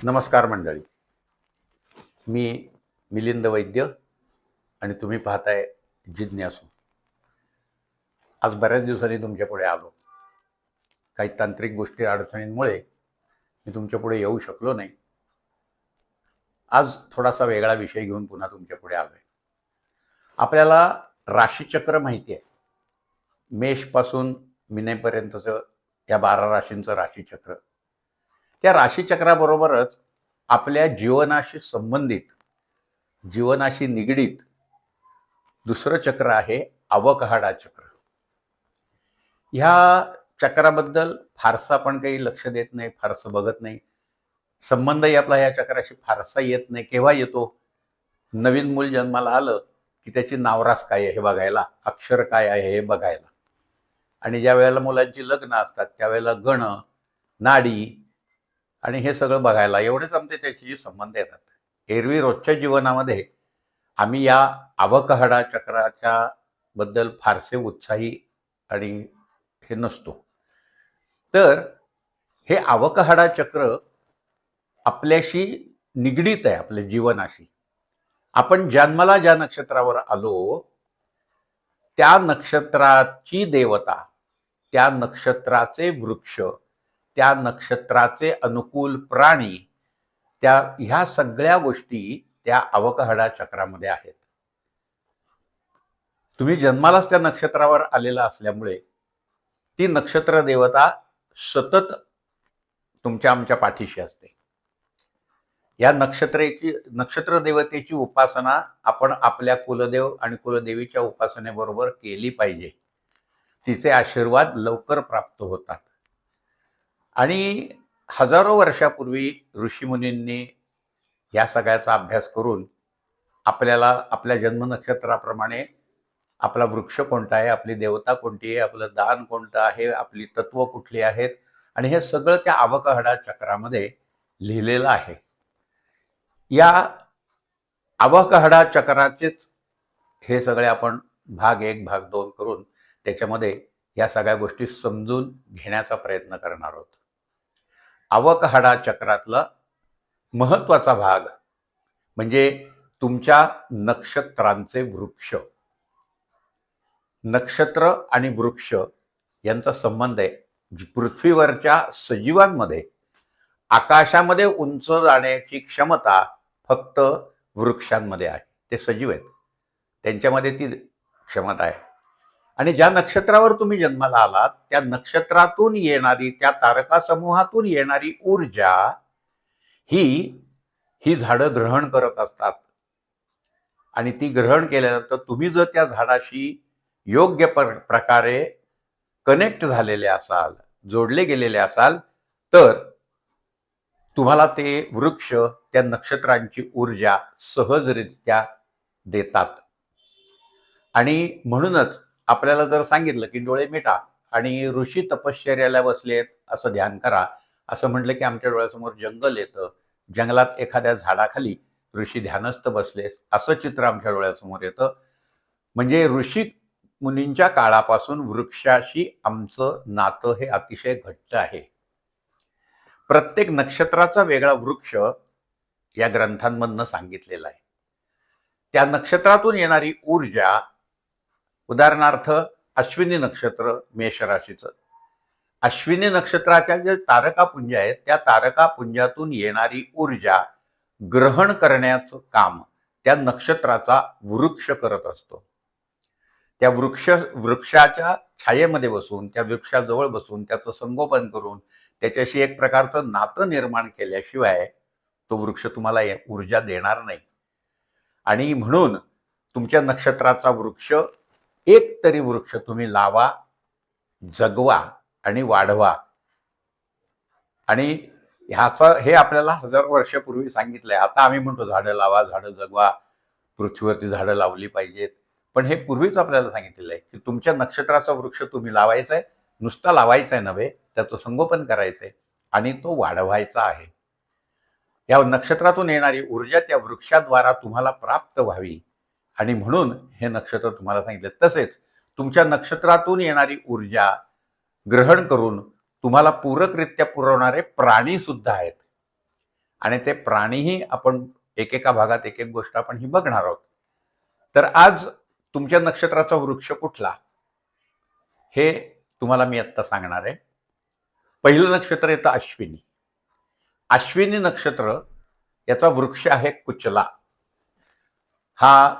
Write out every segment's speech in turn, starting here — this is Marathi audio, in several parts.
नमस्कार मंडळी. मी मिलिंद वैद्य आणि तुम्ही पाहताय जिज्ञासू. आज बऱ्याच दिवसांनी तुमच्यापुढे आलो. काही तांत्रिक गोष्टी अडचणींमुळे मी तुमच्यापुढे येऊ शकलो नाही. आज थोडासा वेगळा विषय घेऊन पुन्हा तुमच्यापुढे आहे आपल्याला राशीचक्र माहिती आहे मेषपासून मिनेपर्यंतचं या बारा राशींचं राशीचक्र. त्या राशीचक्राबरोबरच आपल्या जीवनाशी संबंधित जीवनाशी निगडीत दुसरं चक्र आहे अवकहाडा चक्र. ह्या चक्राबद्दल फारसा आपण काही लक्ष देत नाही फारसं बघत नाही. संबंधही आपला या चक्राशी फारसा येत नाही. केव्हा येतो? नवीन मूल जन्माला आलं की त्याची नावरास काय आहे हे बघायला? अक्षर काय आहे हे बघायला? आणि ज्या वेळेला मुलांची लग्न असतात त्यावेळेला गण नाडी आणि हे सगळं बघायला एवढेच आमचे त्याच्याशी संबंध येतात. एरवी रोजच्या जीवनामध्ये आम्ही या अवकहडा चक्राच्या बद्दल फारसे उत्साही आणि हे नसतो. तर हे अवकहडा चक्र आपल्याशी निगडीत आहे आपल्या जीवनाशी. आपण जन्माला ज्या नक्षत्रावर आलो त्या नक्षत्राची देवता त्या नक्षत्राचे वृक्ष त्या नक्षत्राचे अनुकूल प्राणी त्या ह्या सगळ्या गोष्टी त्या अवकहडा चक्रामध्ये आहेत. तुम्ही जन्मालाच त्या नक्षत्रावर आलेला असल्यामुळे ती नक्षत्र देवता सतत तुमच्या आमच्या पाठीशी असते. या नक्षत्रेची नक्षत्र देवतेची उपासना आपण आपल्या कुलदेव आणि कुलदेवीच्या उपासनेबरोबर केली पाहिजे. तिचे आशीर्वाद लवकर प्राप्त होतात. आणि हजारो वर्षापूर्वी ऋषीमुनींनी या सगळ्याचा अभ्यास करून आपल्याला आपल्या जन्म नक्षत्राप्रमाणे आपला वृक्ष कोणता आहे आपली देवता कोणती आहे आपलं दान कोणतं आहे आपली तत्व कुठली आहेत आणि हे सगळं त्या अवकहडा चक्रामध्ये लिहिलेलं आहे. या अवकहडा चक्राचेच हे सगळे आपण भाग एक भाग दोन करून त्याच्यामध्ये या सगळ्या गोष्टी समजून घेण्याचा प्रयत्न करणार आहोत. अवकहडा चक्रातला महत्त्वाचा भाग. म्हणजे तुमच्या नक्षत्रांचे वृक्ष. नक्षत्र आणि वृक्ष यांचा संबंध आहे. पृथ्वीवरच्या सजीवांमध्ये आकाशामध्ये उंच जाण्याची क्षमता फक्त वृक्षांमध्ये आहे. ते सजीव आहेत. त्यांच्यामध्ये ती क्षमता आहे. आणि ज्या नक्षत्रावर तुम्ही जन्माला आलात त्या नक्षत्रातून येणारी त्या तारका समूहातून येणारी ऊर्जा ही ही झाडं ग्रहण करत असतात. आणि ती ग्रहण केल्यानंतर तुम्ही जर त्या झाडाशी योग्य प्रकारे कनेक्ट झालेले असाल जोडले गेलेले असाल तर तुम्हाला ते वृक्ष त्या नक्षत्रांची ऊर्जा सहजरित्या देतात. आणि म्हणूनच आपल्याला जर सांगितलं की डोळे मिटा आणि ऋषी तपश्चर्याला बसलेत असं ध्यान करा. असं म्हटलं की आमच्या डोळ्यासमोर जंगल येतं. जंगलात एखाद्या झाडाखाली ऋषी ध्यानस्थ बसलेस असं चित्र आमच्या डोळ्यासमोर येतं. म्हणजे ऋषी मुनींच्या काळापासून वृक्षाशी आमचं नातं हे अतिशय घट्ट आहे. प्रत्येक नक्षत्राचा वेगळा वृक्ष या ग्रंथांमधनं सांगितलेला आहे. त्या नक्षत्रातून येणारी ऊर्जा उदाहरणार्थ अश्विनी नक्षत्र मेष राशीचं अश्विनी नक्षत्राच्या जे तारकापुंज आहेत त्या तारकापुंजातून येणारी ऊर्जा ग्रहण करण्याचं काम त्या नक्षत्राचा वृक्ष करत असतो. त्या वृक्ष वृक्षाच्या छायेमध्ये बसून त्या वृक्षाजवळ बसून त्याचं संगोपन करून त्याच्याशी एक प्रकारचं नातं निर्माण केल्याशिवाय तो वृक्ष तुम्हाला ऊर्जा देणार नाही. आणि म्हणून तुमच्या नक्षत्राचा वृक्ष एक तरी वृक्ष तुम्ही लावा जगवा आणि वाढवा. आणि ह्याचं हे आपल्याला हजार वर्षापूर्वी सांगितलंय. आता आम्ही म्हणतो झाडं लावा झाडं जगवा. पृथ्वीवरती झाडं लावली पाहिजेत. पण हे पूर्वीच आपल्याला सांगितलेलं आहे की तुमच्या नक्षत्राचा वृक्ष तुम्ही लावायचा आहे नुसता लावायचा आहे नव्हे त्याचं संगोपन करायचंय आणि तो वाढवायचा आहे. या नक्षत्रातून येणारी ऊर्जा त्या वृक्षाद्वारा तुम्हाला प्राप्त व्हावी. आणि म्हणून हे नक्षत्र तुम्हाला सांगितले. तसेच तुमच्या नक्षत्रातून येणारी ऊर्जा ग्रहण करून तुम्हाला पूरकरित्या पुरवणारे प्राणी सुद्धा आहेत. आणि ते प्राणीही आपण एकेका भागात एक एक गोष्ट आपण ही बघणार आहोत. तर आज तुमच्या नक्षत्राचा वृक्ष कुठला? हे तुम्हाला मी आत्ता सांगणार आहे. पहिलं नक्षत्र येतं अश्विनी. अश्विनी नक्षत्र याचा वृक्ष आहे कुचला. हा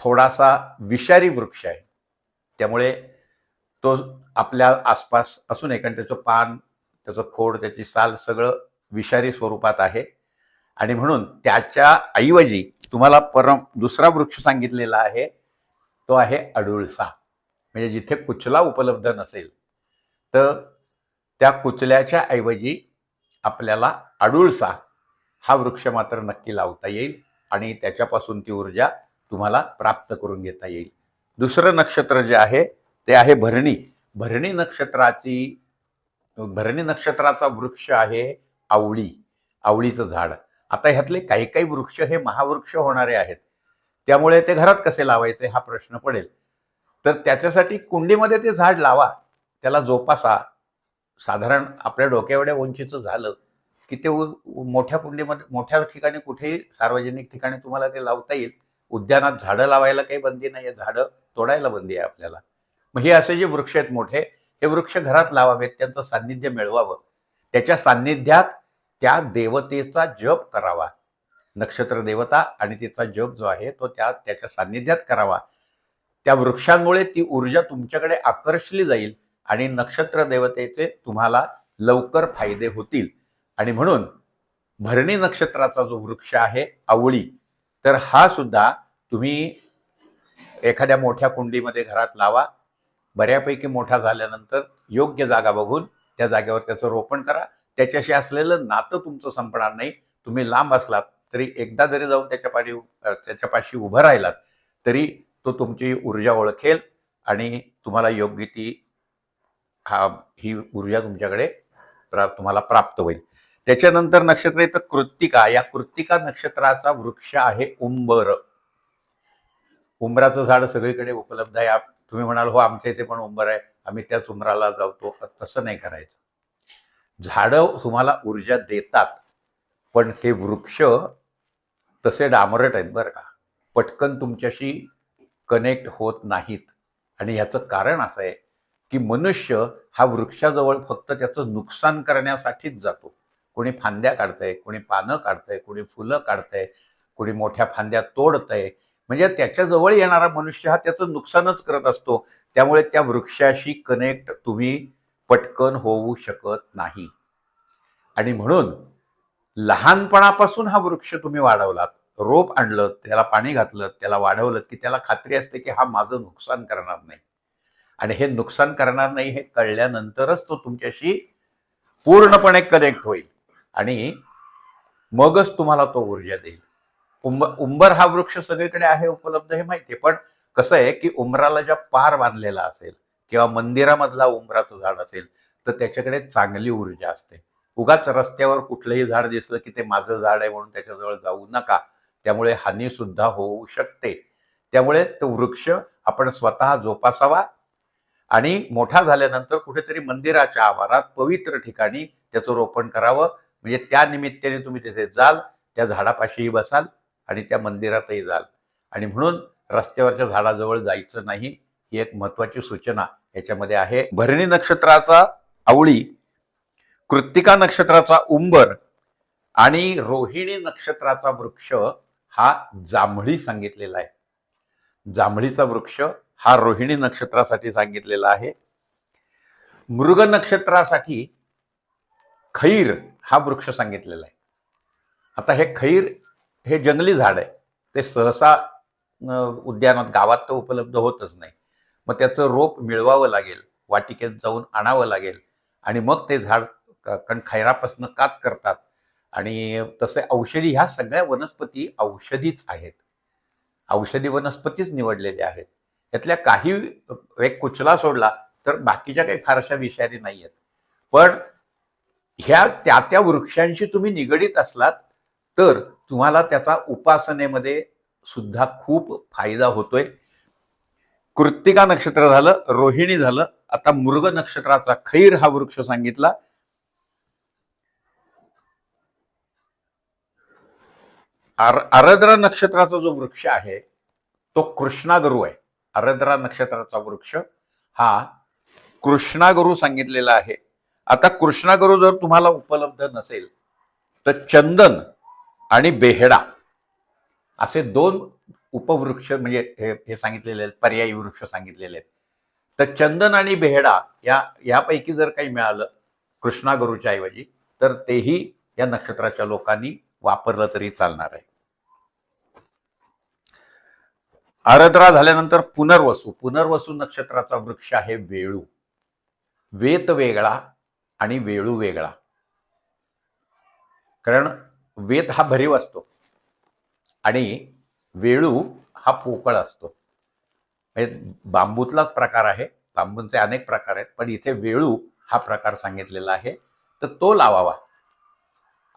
थोडासा विषारी वृक्ष आहे. त्यामुळे तो आपल्या आसपास असू नये कारण त्याचं पान त्याचं खोड त्याची साल सगळं विषारी स्वरूपात आहे. आणि म्हणून त्याच्या ऐवजी तुम्हाला परम दुसरा वृक्ष सांगितलेला आहे तो आहे अडुळसा. म्हणजे जिथे कुचला उपलब्ध नसेल तर त्या कुचल्याच्या ऐवजी आपल्याला अडुळसा हा वृक्ष मात्र नक्की लावता येईल आणि त्याच्यापासून ती ऊर्जा तुम्हाला प्राप्त करून घेता येईल. दुसरं नक्षत्र जे आहे ते आहे भरणी. भरणी नक्षत्राची भरणी नक्षत्राचा वृक्ष आहे आवळी आवळीचं झाड. आता ह्यातले काही काही वृक्ष हे महावृक्ष होणारे आहेत. त्यामुळे ते घरात कसे लावायचे हा प्रश्न पडेल. तर त्याच्यासाठी कुंडीमध्ये ते झाड लावा. त्याला जोपासा. साधारण आपल्या डोक्याएवढ्या उंचीचं झालं की ते उ- मोठ्या कुंडीमध्ये मोठ्या ठिकाणी कुठेही सार्वजनिक ठिकाणी तुम्हाला ते लावता येईल. उद्यानात झाडं लावायला काही बंदी नाही आहे झाडं तोडायला बंदी आहे आपल्याला. मग हे असे जे वृक्ष आहेत मोठे हे वृक्ष घरात लावावेत त्यांचं सान्निध्य मिळवावं. त्याच्या सान्निध्यात त्या देवतेचा जप करावा. नक्षत्र देवता आणि तिचा जप जो आहे तो त्या त्याच्या सान्निध्यात करावा. त्या वृक्षांमुळे ती ऊर्जा तुमच्याकडे आकर्षली जाईल आणि नक्षत्र देवतेचे तुम्हाला लवकर फायदे होतील. आणि म्हणून भरणी नक्षत्राचा जो वृक्ष आहे आवळी तर हा सुद्धा तुम्ही एखाद्या मोठ्या कुंडीमध्ये घरात लावा. बऱ्यापैकी मोठा झाल्यानंतर योग्य जागा बघून त्या जागेवर त्याचं रोपण करा. त्याच्याशी असलेलं नातं तुमचं संपणार नाही. तुम्ही लांब असलात तरी एकदा जरी जाऊन त्याच्या पाठी त्याच्यापाशी उभं राहिलात तरी तो तुमची ऊर्जा ओळखेल आणि तुम्हाला योग्य ती हा ही ऊर्जा तुमच्याकडे प्रा तुम्हाला प्राप्त होईल. त्याच्यानंतर नक्षत्र येतं कृत्तिका. या कृत्तिका नक्षत्राचा वृक्ष आहे उंबर. उंबराचं झाड सगळीकडे उपलब्ध आहे. तुम्ही म्हणाल हो आमच्या इथे पण उंबर आहे. आम्ही त्याच उंबराला जातो तसं नाही करायचं. झाडं तुम्हाला ऊर्जा देतात पण हे वृक्ष तसे डामरट आहेत बरं का. पटकन तुमच्याशी कनेक्ट होत नाहीत. आणि ह्याचं कारण असं आहे की मनुष्य हा वृक्षाजवळ फक्त त्याचं नुकसान करण्यासाठीच जातो. कोणी फांद्या काढतंय कोणी पानं काढतंय कोणी फुलं काढतंय कोणी मोठ्या फांद्या तोडतंय. म्हणजे त्याच्याजवळ येणारा मनुष्य हा त्याचं नुकसानच करत असतो. त्यामुळे त्या वृक्षाशी कनेक्ट तुम्ही पटकन होऊ शकत नाही. आणि म्हणून लहानपणापासून हा वृक्ष तुम्ही वाढवलात. रोप आणलं त्याला पाणी घातलं त्याला वाढवलं की त्याला खात्री असते की हा माझं नुकसान करणार नाही. आणि हे नुकसान करणार नाही हे कळल्यानंतरच तो तुमच्याशी पूर्णपणे कनेक्ट होईल. आणि मगच तुम्हाला तो ऊर्जा देईल. उंब उंबर हा वृक्ष सगळीकडे आहे उपलब्ध हे माहिती आहे. पण कसं आहे की उंबराला ज्या पार बांधलेला असेल किंवा मंदिरामधला उंबराचं झाड असेल तर त्याच्याकडे चांगली ऊर्जा असते. उगाच रस्त्यावर कुठलंही झाड दिसलं की ते माझं झाड आहे म्हणून त्याच्याजवळ जाऊ नका. त्यामुळे हानी सुद्धा होऊ शकते. त्यामुळे तो वृक्ष आपण स्वतः जोपासावा आणि मोठा झाल्यानंतर कुठेतरी मंदिराच्या आवारात पवित्र ठिकाणी त्याचं रोपण करावं. म्हणजे त्या निमित्ताने तुम्ही तिथे जाल त्या झाडापाशीही बसाल आणि त्या मंदिरातही जाल. आणि म्हणून रस्त्यावरच्या झाडाजवळ जायचं नाही ही एक महत्वाची सूचना याच्यामध्ये आहे. भरणी नक्षत्राचा आवळी कृत्तिका नक्षत्राचा उंबर आणि रोहिणी नक्षत्राचा वृक्ष हा जांभळी सांगितलेला आहे. जांभळीचा वृक्ष हा रोहिणी नक्षत्रासाठी सांगितलेला आहे. मृग नक्षत्रासाठी खैर हा वृक्ष सांगितलेला आहे. आता हे खैर हे जंगली झाड आहे. ते सहसा उद्यानात गावात तर उपलब्ध होतच नाही. मग त्याचं रोप मिळवावं लागेल वाटिकेत जाऊन आणावं लागेल आणि मग ते झाड क- कारण खैरापासून कात करतात. आणि तसे औषधी ह्या सगळ्या वनस्पती औषधीच आहेत. औषधी वनस्पतीच निवडलेल्या आहेत. त्यातल्या काही एक कुचला सोडला तर बाकीच्या काही फारशा विषारी नाही आहेत पण ह्या त्या त्या वृक्षांशी तुम्ही निगडीत असलात तर तुम्हाला त्याचा उपासनेमध्ये सुद्धा खूप फायदा होतोय. कृत्तिका नक्षत्र झालं रोहिणी झालं आता मृग नक्षत्राचा खैर हा वृक्ष सांगितला. आर आरद्रा नक्षत्राचा जो वृक्ष आहे तो कृष्णागरू आहे. आरद्रा नक्षत्राचा वृक्ष हा कृष्णागरू सांगितलेला आहे. आता कृष्णागुरु जर तुम्हाला उपलब्ध नसेल तर चंदन आणि बेहडा असे दोन उपवृक्ष म्हणजे हे हे सांगितलेले आहेत पर्यायी वृक्ष सांगितलेले आहेत. तर चंदन आणि बेहडा या यापैकी जर काही मिळालं कृष्णागुरूच्या ऐवजी तर तेही या नक्षत्राच्या लोकांनी वापरलं तरी चालणार आहे. आरद्रा झाल्यानंतर पुनर्वसू पुनर्वसू नक्षत्राचा वृक्ष आहे वेळू. वेत वेगळा आणि वेळू वेगळा. कारण वेत हा भरीव असतो. आणि वेळू हा पोकळ असतो. म्हणजे बांबूतलाच प्रकार आहे. बांबूंचे अनेक प्रकार आहेत. पण इथे वेळू हा प्रकार सांगितलेला आहे. तर तो लावावा.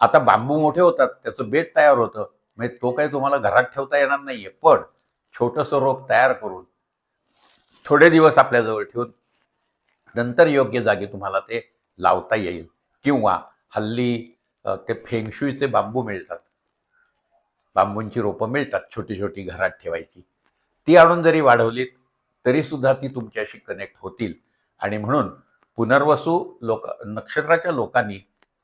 आता बांबू मोठे होतात. त्याचं बेट तयार होतं. म्हणजे तो काही तुम्हाला घरात ठेवता येणार नाही आहे पण छोटंसं रोप तयार करून थोडे दिवस आपल्याजवळ ठेवून नंतर योग्य जागी तुम्हाला ते लावता येईल किंवा हल्ली ते फेंगशुईचे बांबू मिळतात. बांबूंची रोपं मिळतात छोटी छोटी घरात ठेवायची. ती आणून जरी वाढवलीत तरीसुद्धा ती तुमच्याशी कनेक्ट होतील. आणि म्हणून पुनर्वसू लोक नक्षत्राच्या लोकांनी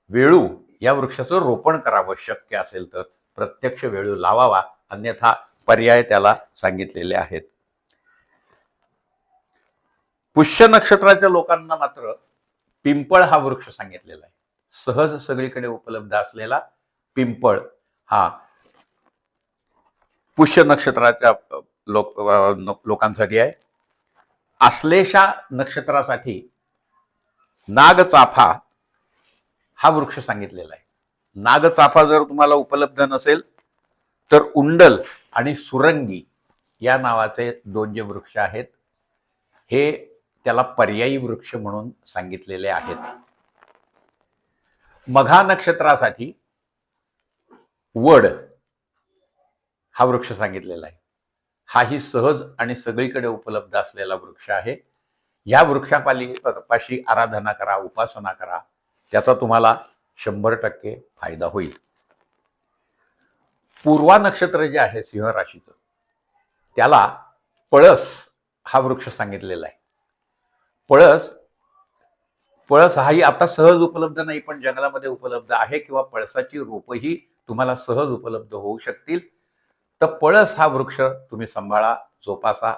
वेळू या वृक्षाचं रोपण करावं शक्य असेल तर प्रत्यक्ष वेळू लावावा अन्यथा पर्याय त्याला सांगितलेले आहेत. पुष्य नक्षत्राच्या लोकांना मात्र पिंपळ हा वृक्ष सांगितलेला आहे. सहज सगळीकडे उपलब्ध असलेला पिंपळ हा पुष्य नक्षत्राच्या लोक लोकांसाठी आहे. आश्लेषा नक्षत्रासाठी नागचाफा हा वृक्ष सांगितलेला आहे. नागचाफा जर तुम्हाला उपलब्ध नसेल तर उंडल आणि सुरंगी या नावाचे दोन जे वृक्ष आहेत हे त्याला पर्यायी वृक्ष म्हणून सांगितलेले आहेत. मघा नक्षत्रासाठी वड हा वृक्ष सांगितलेला आहे. हाही सहज आणि सगळीकडे उपलब्ध असलेला वृक्ष आहे. या वृक्षापाली पाशी आराधना करा उपासना करा. त्याचा तुम्हाला शंभर टक्के फायदा होईल. पूर्वा नक्षत्र जे आहे सिंह राशीचं त्याला पळस हा वृक्ष सांगितलेला आहे. पळस पळस हाही आता सहज उपलब्ध नाही पण जंगलामध्ये उपलब्ध आहे किंवा पळसाची रोपंही तुम्हाला सहज उपलब्ध होऊ शकतील. तर पळस हा वृक्ष तुम्ही सांभाळा जोपासा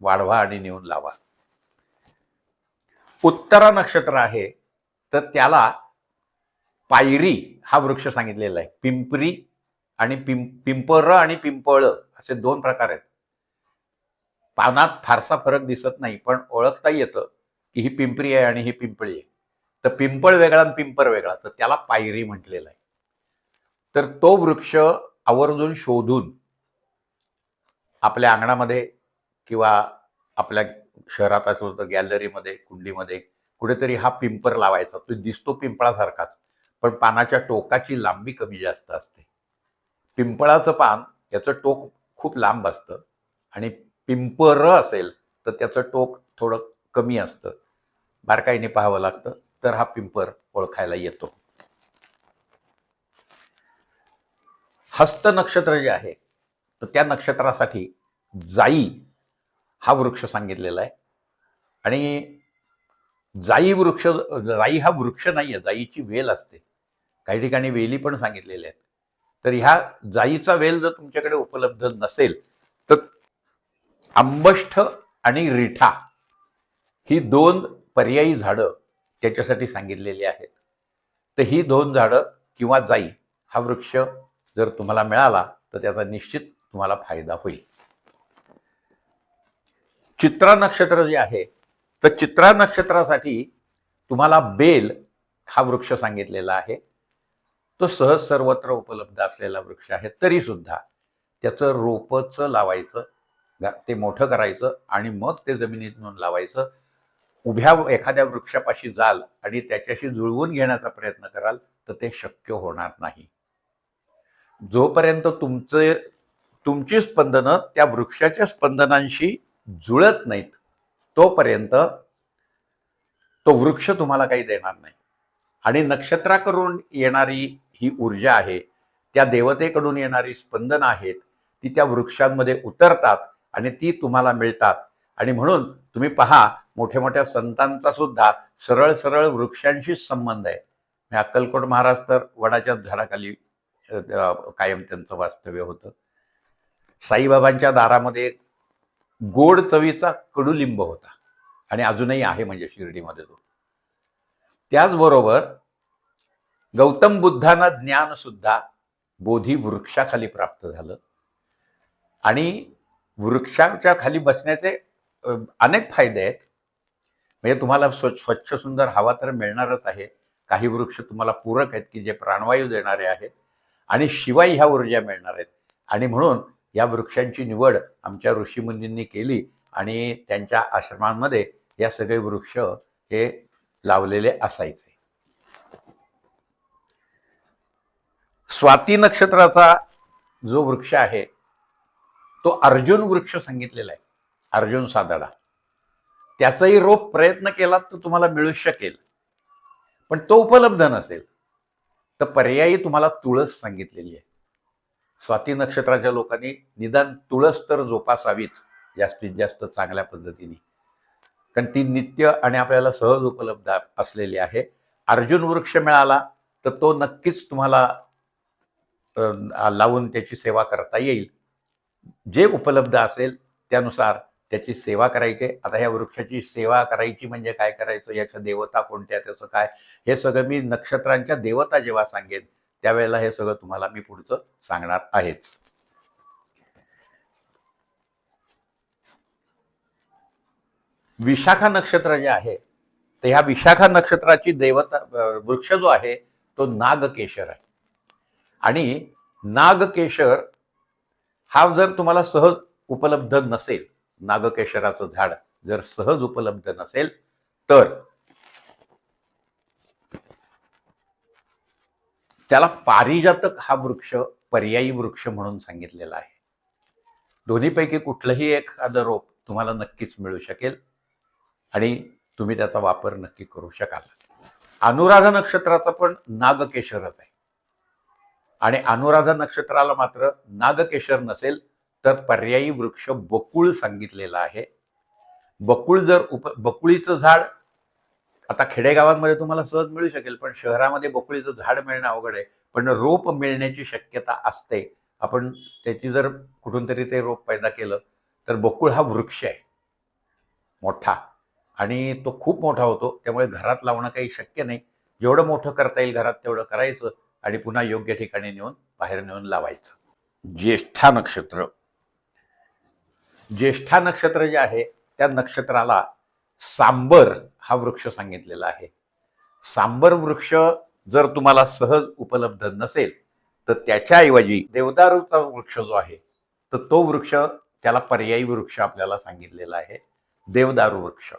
वाढवा आणि नेऊन लावा. उत्तरा नक्षत्र आहे तर त्याला पायरी हा वृक्ष सांगितलेला आहे. पिंपरी आणि पिं पिंपर आणि पिंपळ असे दोन प्रकार आहेत. पानात फारसा फरक दिसत नाही पण ओळखता येतं. की ही पिंपरी आहे आणि ही पिंपळी आहे. तर पिंपळ वेगळा आणि पिंपर वेगळा. तर त्याला पायरी म्हटलेलं आहे. तर तो वृक्ष आवर्जून शोधून आपल्या अंगणामध्ये किंवा आपल्या शहरात असलो तर गॅलरीमध्ये कुंडीमध्ये कुठेतरी हा पिंपर लावायचा. तो दिसतो पिंपळासारखाच. पण पानाच्या टोकाची लांबी कमी जास्त असते. पिंपळाचं पान याचं टोक खूप लांब असतं. आणि पिंपर असेल तर त्याचं टोक थोडं कमी असतं. बारकाईने पाहावं लागतं तर हा पिंपर ओळखायला येतो. हस्त नक्षत्र जे आहे तर त्या नक्षत्रासाठी जाई हा वृक्ष सांगितलेला आहे. आणि जाई वृक्ष जाई हा वृक्ष नाही आहे जाईची वेल असते. काही ठिकाणी वेली पण सांगितलेल्या आहेत. तर ह्या जाईचा वेल जर तुमच्याकडे उपलब्ध नसेल तर आंबष्ठ आणि रिठा ही दोन पर्यायी झाडं त्याच्यासाठी सांगितलेली आहेत. तर ही दोन झाडं किंवा जाई हा वृक्ष जर तुम्हाला मिळाला तर त्याचा निश्चित तुम्हाला फायदा होईल. चित्रा नक्षत्र जे आहे तर चित्रा नक्षत्रासाठी तुम्हाला बेल हा वृक्ष सांगितलेला आहे. तो सहज सर्वत्र उपलब्ध असलेला वृक्ष आहे तरी सुद्धा त्याचं रोपचं लावायचं ते मोठं करायचं आणि मग ते जमिनीतून लावायचं. उभ्या एखाद्या वृक्षापाशी जाल आणि त्याच्याशी जुळवून घेण्याचा प्रयत्न कराल तर ते शक्य होणार नाही. जोपर्यंत तुमचे तुमची स्पंदनं त्या वृक्षाच्या स्पंदनांशी जुळत नाहीत तोपर्यंत तो वृक्ष तुम्हाला काही देणार नाही. आणि नक्षत्राकडून येणारी ही ऊर्जा आहे त्या देवतेकडून येणारी स्पंदनं आहेत ती त्या वृक्षांमध्ये उतरतात आणि ती तुम्हाला मिळतात. आणि म्हणून तुम्ही पहा मोठ्या मोठ्या संतांचा सुद्धा सरळ सरळ वृक्षांशीच संबंध आहे. म्हणजे अक्कलकोट महाराज तर वडाच्याच झाडाखाली कायम त्यांचं वास्तव्य होतं. साईबाबांच्या दारामध्ये गोड चवीचा कडुलिंब होता. आणि अजूनही आहे म्हणजे शिर्डीमध्ये तो. त्याचबरोबर गौतम बुद्धांना ज्ञानसुद्धा बोधी वृक्षाखाली प्राप्त झालं. आणि वृक्षाच्या खाली बसण्याचे अनेक फायदे आहेत. म्हणजे तुम्हाला स्व स्वच्छ सुंदर हवा तर मिळणारच आहे. काही वृक्ष तुम्हाला पूरक आहेत की जे प्राणवायू देणारे आहेत. आणि शिवाय ह्या ऊर्जा मिळणार आहेत. आणि म्हणून या वृक्षांची निवड आमच्या ऋषीमुनींनी केली आणि त्यांच्या आश्रमांमध्ये या सगळे वृक्ष हे लावलेले असायचे. स्वाती नक्षत्राचा जो वृक्ष आहे तो अर्जुन वृक्ष सांगितलेला आहे. अर्जुन साधडा त्याचाही रोप प्रयत्न केला तर तुम्हाला मिळू शकेल. पण तो उपलब्ध नसेल तर पर्यायी तुम्हाला तुळस सांगितलेली आहे. स्वाती नक्षत्राच्या लोकांनी निदान तुळस तर जोपासावीच जास्तीत जास्त चांगल्या पद्धतीने. कारण ती नित्य आणि आपल्याला सहज उपलब्ध असलेली आहे. अर्जुन वृक्ष मिळाला तर तो नक्कीच तुम्हाला लावून त्याची सेवा करता येईल. जे उपलब्ध असेल त्यानुसार त्याची सेवा करायची आता ह्या वृक्षाची सेवा करायची म्हणजे काय करायचं? याच्या देवता कोणत्या? त्याचं काय? हे सगळं मी नक्षत्रांच्या देवता जेव्हा सांगेन त्यावेळेला हे सगळं तुम्हाला मी पुढचं सांगणार आहेच. विशाखा नक्षत्र जे आहे तर ह्या विशाखा नक्षत्राची देवता वृक्ष जो आहे तो नागकेशर आहे. आणि नागकेशर हा जर तुम्हाला सहज उपलब्ध नसेल नागकेशराचं झाड जर सहज उपलब्ध नसेल तर त्याला पारिजातक हा वृक्ष पर्यायी वृक्ष म्हणून सांगितलेला आहे. दोन्हीपैकी कुठलंही एखादं रोप तुम्हाला नक्कीच मिळू शकेल आणि तुम्ही त्याचा वापर नक्की करू शकाल. अनुराधा नक्षत्राचा पण नागकेशरच आहे. आणि अनुराधा नक्षत्राला मात्र नागकेशर नसेल तर पर्यायी वृक्ष बकुळ सांगितलेला आहे. बकुळ जर उप बकुळीचं झाड आता खेडेगावांमध्ये तुम्हाला सहज मिळू शकेल पण शहरामध्ये बकुळीचं झाड मिळणं अवघड आहे. पण रोप मिळण्याची शक्यता असते. आपण त्याची जर कुठून तरी ते रोप पैदा केलं तर बकुळ हा वृक्ष आहे. मोठा. आणि तो खूप मोठा होतो. त्यामुळे घरात लावणं काही शक्य नाही. जेवढं मोठं करता येईल घरात तेवढं करायचं आणि पुन्हा योग्य ठिकाणी नेऊन बाहेर नेऊन लावायचं. ज्येष्ठा नक्षत्र. ज्येष्ठा नक्षत्र जे आहे त्या नक्षत्राला सांबर हा वृक्ष सांगितलेला आहे. सांबर वृक्ष जर तुम्हाला सहज उपलब्ध नसेल तर त्याच्याऐवजी देवदारूचा वृक्ष जो आहे तर तो वृक्ष त्याला पर्यायी वृक्ष आपल्याला सांगितलेला आहे देवदारू वृक्ष.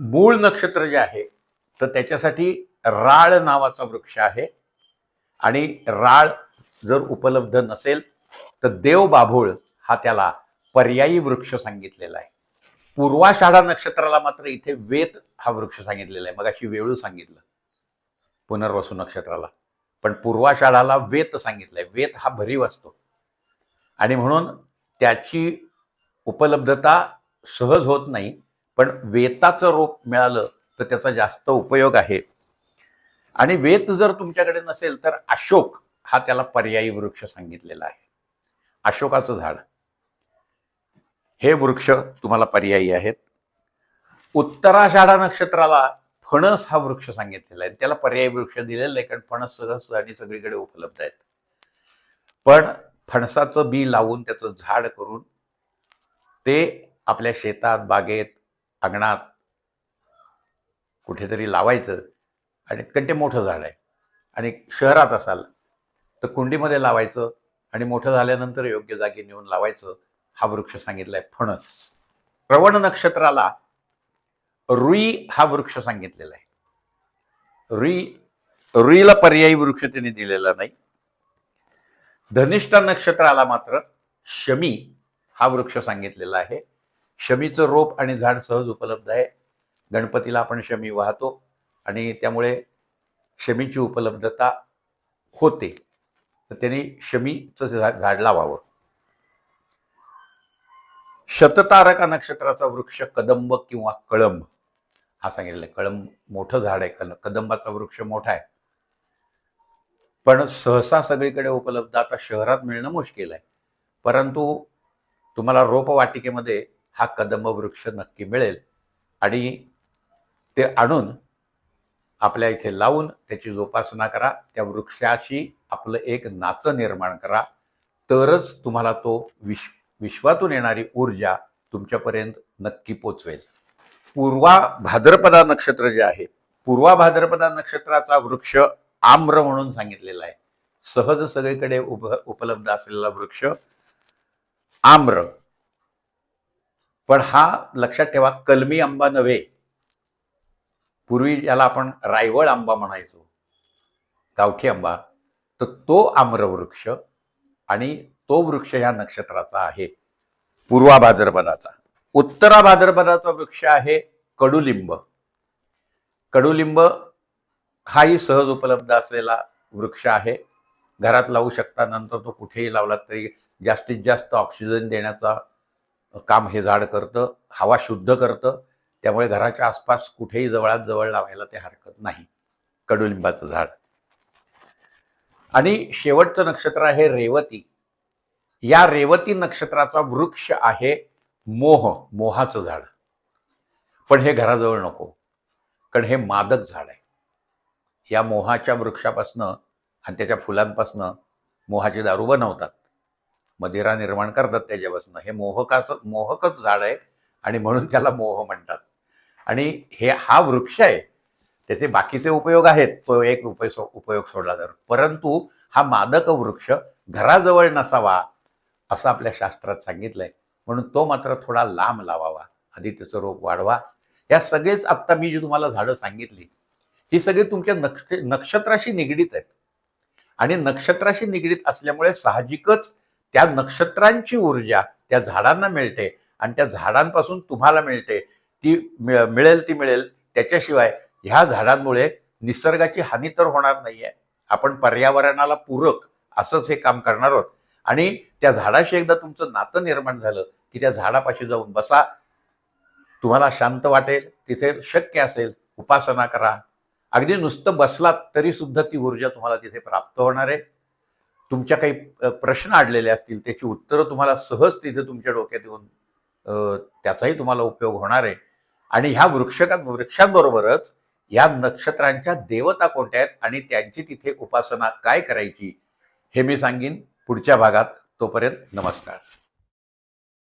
मूळ नक्षत्र जे आहे तर त्याच्यासाठी राळ नावाचा वृक्ष आहे. आणि राळ जर उपलब्ध नसेल तर देवबाभूळ हा त्याला पर्यायी वृक्ष सांगितलेला आहे. पूर्वाषाढा नक्षत्राला मात्र इथे वेत हा वृक्ष सांगितलेला आहे. मग अशी वेळू सांगितलं पुनर्वसू नक्षत्राला. पण पूर्वाषाढाला वेत सांगितलंय. वेत हा भरीव असतो. आणि म्हणून त्याची उपलब्धता सहज होत नाही पण वेताचं रोप मिळालं तर त्याचा जास्त उपयोग आहे. आणि वेत जर तुमच्याकडे नसेल तर अशोक हा त्याला पर्यायी वृक्ष सांगितलेला आहे. अशोकाचं झाड. हे वृक्ष तुम्हाला पर्यायी आहेत. उत्तराषाढा नक्षत्राला फणस हा वृक्ष सांगितलेला आहे. त्याला पर्यायी वृक्ष दिलेला आहे कारण फणस सहज आणि सगळीकडे उपलब्ध आहेत. पण फणसाचं बी लावून त्याचं झाड करून ते आपल्या शेतात बागेत अंगणात कुठेतरी लावायचं. आणि कारण ते मोठं झाड आहे. आणि शहरात असाल तर कुंडीमध्ये लावायचं आणि मोठं झाल्यानंतर योग्य जागी नेऊन लावायचं हा वृक्ष सांगितलाय फणस. श्रवण नक्षत्राला रुई हा वृक्ष सांगितलेला आहे. रुई रुईला पर्यायी वृक्ष त्यांनी दिलेला नाही. धनिष्ठा नक्षत्राला मात्र शमी हा वृक्ष सांगितलेला आहे. शमीचं रोप आणि झाड सहज उपलब्ध आहे. गणपतीला आपण शमी वाहतो आणि त्यामुळे शमीची उपलब्धता होते. तर त्याने शमीचं झा- झाड लावावं. शततारका नक्षत्राचा वृक्ष कदंब किंवा कळंब. हा सांगितलं कळंब मोठं झाड आहे कल- कदंबाचा वृक्ष मोठा आहे. पण सहसा सगळीकडे उपलब्ध आता शहरात मिळणं मुश्किल आहे. परंतु तुम्हाला रोपवाटिकेमध्ये हा कदंब वृक्ष नक्की मिळेल. आणि ते आणून आपल्या इथे लावून त्याची जोपासना करा. त्या वृक्षाशी आपलं एक नातं निर्माण करा. तरच तुम्हाला तो विश्व विश्वातून येणारी ऊर्जा तुमच्यापर्यंत नक्की पोचवेल. पूर्वा भाद्रपदा नक्षत्र जे आहे पूर्वा भाद्रपदा नक्षत्राचा वृक्ष आम्र म्हणून सांगितलेला आहे. सहज सगळीकडे उप उपलब्ध असलेला वृक्ष आम्र. पण हा लक्षात ठेवा कलमी आंबा नव्हे. पूर्वी याला आपण रायवळ आंबा म्हणायचो. गावठी आंबा. तर तो आम्र वृक्ष आणि तो वृक्ष ह्या नक्षत्राचा आहे. पूर्वा भाद्रपदाचा. उत्तरा भाद्रपदाचा वृक्ष आहे कडुलिंब. कडुलिंब हाही सहज उपलब्ध असलेला वृक्ष आहे. घरात लावू शकता नंतर तो कुठेही लावला तरी जास्तीत जास्त ऑक्सिजन देण्याचा काम हे झाड करतं हवा शुद्ध करतं. त्यामुळे घराच्या आसपास कुठेही जवळात जवळ लावायला ते हरकत नाही. कडुलिंबाचं झाड. आणि शेवटचं नक्षत्र आहे रेवती. या रेवती नक्षत्राचा वृक्ष आहे मोह मोहाचं झाड. पण हे घराजवळ नको कारण हे मादक झाड आहे. या मोहाच्या वृक्षापासनं आणि त्याच्या फुलांपासनं मोहाची दारू बनवतात. मदिरा निर्माण करतात त्याच्यापासून. हे मोहकाचं मोहकच झाड आहे आणि म्हणून त्याला मोह म्हणतात. आणि हे हा वृक्ष आहे त्याचे बाकीचे उपयोग आहेत. तो एक उपयोग सो- उपयोग सोडला तर. परंतु हा मादक वृक्ष घराजवळ नसावा असं आपल्या शास्त्रात सांगितलंय. म्हणून तो मात्र थोडा लांब लावावा. आधी त्याचं रोप वाढवा. या सगळेच आत्ता मी जी तुम्हाला झाडं सांगितली ही सगळी तुमच्या नक्ष नक्षत्राशी निगडीत आहेत. आणि नक्षत्राशी निगडीत असल्यामुळे साहजिकच त्या नक्षत्रांची ऊर्जा त्या झाडांना मिळते. आणि त्या झाडांपासून तुम्हाला मिळते. ती मिळेल ती मिळेल त्याच्याशिवाय ह्या झाडांमुळे निसर्गाची हानी तर होणार नाहीये. आपण पर्यावरणाला पूरक असंच हे काम करणार आहोत. आणि त्या झाडाशी एकदा तुमचं नातं निर्माण झालं की त्या झाडापाशी जाऊन बसा. तुम्हाला शांत वाटेल तिथे शक्य असेल उपासना करा. अगदी नुसतं बसलात तरी सुद्धा ती ऊर्जा तुम्हाला तिथे प्राप्त होणार आहे. तुमच्या काही प्रश्न अडलेले असतील त्याची उत्तरं तुम्हाला सहज तिथे तुमच्या डोक्यात येऊन त्याचाही तुम्हाला उपयोग होणार आहे. आणि ह्या वृक्षका वृक्षांबरोबरच या नक्षत्रांच्या देवता कोणत्या आहेत आणि त्यांची तिथे उपासना काय करायची हे मी सांगेन पुढच्या भागात. तोपर्यंत नमस्कार.